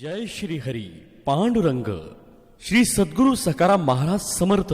जय श्री हरी पांडुरंग. श्री सद्गुरु सकाराम महाराज समर्थ.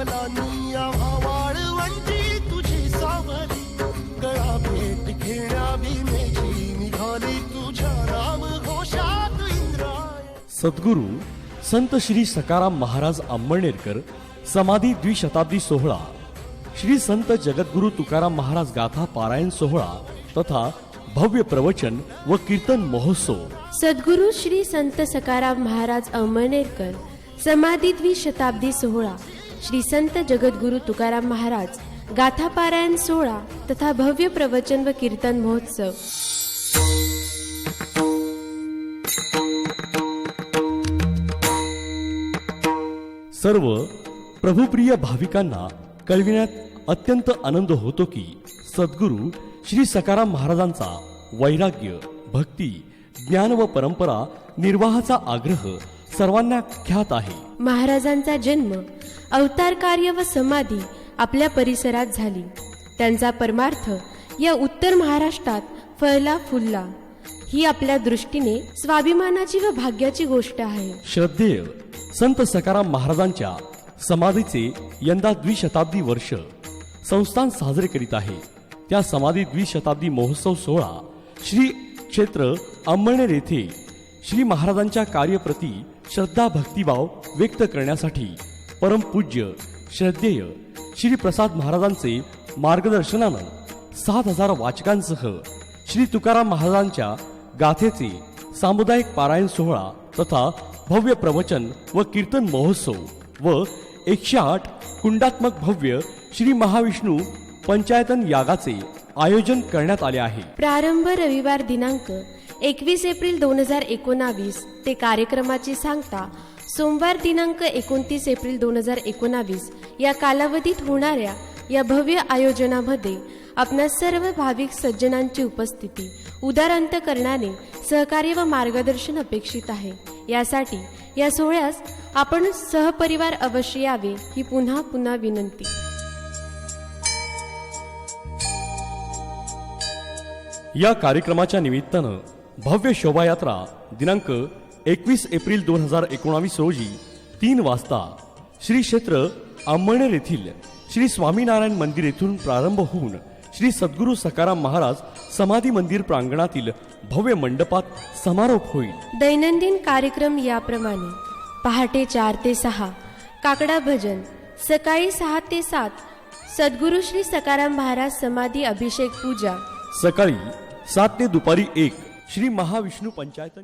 पावला निया वाळवंटी तुझी सावरी गळा भेट घेण्या भीमेची निघाली तुझ्या राम घोषात इंद्राय सद्गुरु संत श्री सकाराम महाराज अंबळनेरकर समाधी द्विशताब्दी सोहळा श्री संत जगद्गुरु तुकाराम महाराज गाथा पारायण सोहळा तथा भव्य प्रवचन व कीर्तन महोत्सव. सद्गुरु श्री संत सकाराम महाराज अमळनेरकर समाधी द्विशताब्दी सोहळा श्री संत जगद्गुरु तुकाराम महाराज गाथा पारायण सोहळा तथा भव्य प्रवचन व कीर्तन महोत्सव. सर्व प्रभुप्रिय भाविकांना कळविण्यात अत्यंत आनंद होतो की सद्गुरु श्री सकाराम महाराजांचा वैराग्य भक्ती ज्ञान व परंपरा निर्वाहाचा आग्रह सर्वांना ख्यात आहे. महाराजांचा जन्म अवतार कार्य व समाधी आपल्या परिसरात झाली. त्यांचा परमार्थ या उत्तर महाराष्ट्रात फळला फुलला. ही आपल्या दृष्टीने स्वाभिमानाची व भाग्याची गोष्ट आहे. श्रद्धेय संत सकाराम महाराजांच्या समाधीचे यंदा द्विशताब्दी वर्ष संस्थान साजरे करीत आहे. त्या समाधी द्विशताब्दी महोत्सव सोहळा श्री क्षेत्र अंबळनेर येथे श्री महाराजांच्या कार्यप्रती श्रद्धा भक्तिभाव व्यक्त करण्यासाठी परमपूज्य श्रद्धेय श्री प्रसाद महाराजांचे मार्गदर्शनानं सात हजार वाचकांसह श्री तुकाराम महाराजांच्या गाथेचे सामुदायिक पारायण सोहळा तथा भव्य प्रवचन व कीर्तन महोत्सव व एकशे आठ कुंडात्मक भव्य श्री महाविष्णू पंचायतन यागाचे आयोजन करण्यात आले आहे. प्रारंभ रविवार दिनांक एकवीस एप्रिल दोन हजार एकोणावीस. ते कार्यक्रमाची सांगता सोमवार दिनांक एकोणतीस एप्रिल दोन हजार एकोणावीस. या कालावधीत होणाऱ्या या भव्य आयोजनामध्ये आपणा सर्व भाविक सज्जनांची उपस्थिती उदारांत करणारे सहकार्य व मार्गदर्शन अपेक्षित आहे. यासाठी या सोहळ्यास आपण सहपरिवार अवश्य यावे ही पुन्हा पुन्हा विनंती. या कार्यक्रमाच्या निमित्तानं भव्य शोभायात्रा दिनांक एकवीस एप्रिल दोन हजार एकोणावीस रोजी तीन वाजता श्री क्षेत्र अंबळनेर येथील श्री स्वामीनारायण मंदिर येथून प्रारंभ होऊन श्री सद्गुरू सकाराम महाराज समाधी मंदिर प्रांगणातील भव्य मंडपात समारोप होईल. दैनंदिन कार्यक्रम याप्रमाणे पहाटे चार ते सहा काकडा भजन सकाळी सहा ते सात सद्गुरु श्री सकाराम महाराज समाधी अभिषेक पूजा. सकाळी सात ते दुपारी एक श्री महाविष्णू पंचायतन.